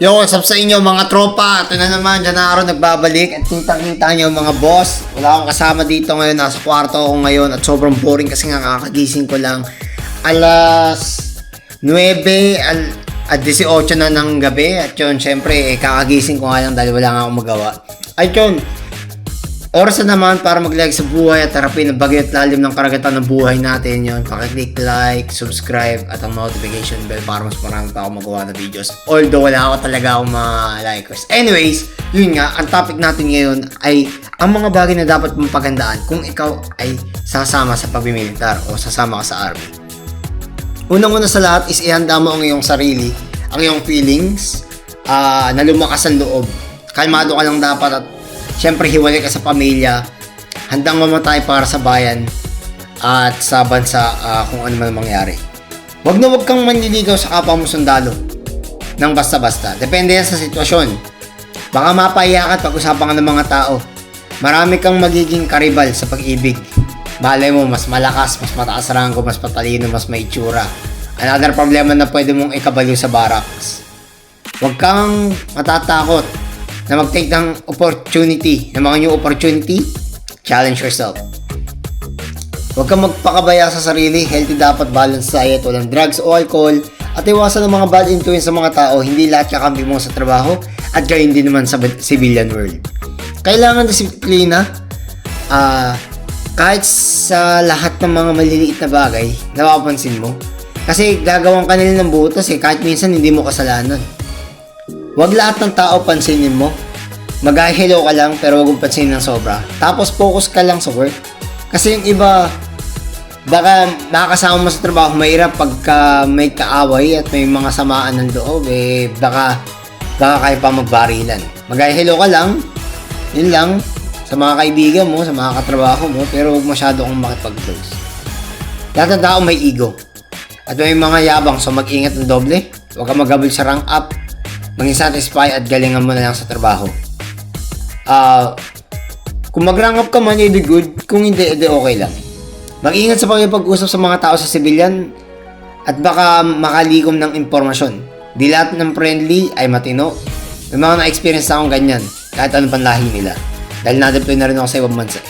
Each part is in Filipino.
Yo, what's up sa inyo mga tropa? Ito na naman, Janaro nagbabalik at kitang-kita nyo mga boss. Wala akong kasama dito ngayon, nasa kwarto ako ngayon at sobrang boring kasi nga kakagising ko lang. Alas 9 al at 18 na ng gabi at yun, syempre, eh, kakagising ko nga lang dahil wala nga akong magawa. Ay yun, Oras na naman para mag-like sa buhay at harapin ang bagay at lalim ng karagatan ng buhay natin yon. Pakiclick like, subscribe at ang notification bell para mas marami pa ako magawa na videos. Although wala ako talaga akong mga likers. Anyways, yun nga, ang topic natin ngayon ay ang mga bagay na dapat mong pagandaan kung ikaw ay sasama sa pagmimilitar o sasama ka sa army. Unang-una sa lahat is ihanda mo ang iyong sarili, ang iyong feelings, ah, na lumakas ang loob. Kalmado ka lang dapat at syempre hiwalay ka sa pamilya, handang mamatay para sa bayan at sa bansa ah, kung ano man ang mangyari. Huwag na huwag kang manliligaw sa kapwa mo sundalo ng basta-basta. Depende yan sa sitwasyon. Baka mapaiyak at pag-usapan ka ng mga tao. Marami kang magiging karibal sa pag-ibig. Malay mo, mas malakas, mas mataas rango, mas patalino, mas may itsura. Another problema na pwede mong ikabaliw sa barracks. Huwag kang matatakot na mag-take ng opportunity, ng mga new opportunity. Challenge yourself. Huwag kang magpakabaya sa sarili, healthy dapat balance diet, walang drugs o alcohol, at iwasan ng mga bad influence sa mga tao, hindi lahat kakampi mo sa trabaho, at gayon din naman sa civilian world. Kailangan disiplina, ah, kahit sa lahat ng mga maliliit na bagay, napapansin mo. Kasi gagawin ka nila ng butas eh, kahit minsan hindi mo kasalanan. Huwag lahat ng tao pansinin mo. Mag-hello ka lang pero huwag pansinin ng sobra. Tapos focus ka lang sa work. Kasi yung iba, baka nakakasama mo sa trabaho, mahirap pagka may kaaway at may mga samaan ng loob, eh baka, baka kayo pa magbarilan. Mag-hello ka lang, yun lang, sa mga kaibigan mo, sa mga katrabaho mo, pero huwag masyado kang makipag-close. Lahat ng tao may ego. At may mga yabang, so mag-ingat ng doble. Huwag kang magabol sa rank up. Maging satisfy at galingan mo na lang sa trabaho. Ah, kung mag-rank up ka man, edi good. Kung hindi, edi okay lang. Mag-ingat sa pag-usap sa mga tao sa civilian at baka makalikom ng impormasyon. Di lahat ng friendly ay matino. May mga na-experience na akong ganyan, kahit anong panlahi nila. Dahil na-deploy na rin ako sa ibang bansa.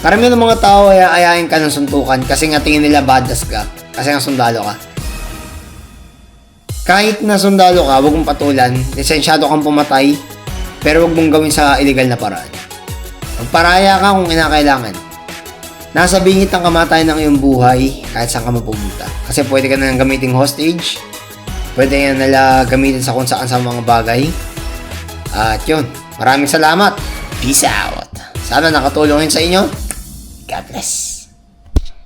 Karamihan ng mga tao ay ayayin ka ng suntukan kasi nga tingin nila badass ka. Kasi nga sundalo ka. Kahit na sundalo ka, huwag mong patulan. Lisensyado kang pumatay. Pero huwag mong gawin sa illegal na paraan. Magparaya ka kung kinakailangan. Nasa bingit ang kamatayan ng iyong buhay kahit saan ka mapumunta. Kasi pwede ka na gamitin hostage. Pwede ka nila gamitin sa kung saan sa mga bagay. At yun, maraming salamat. Peace out. Sana nakatulong yun sa inyo. God bless.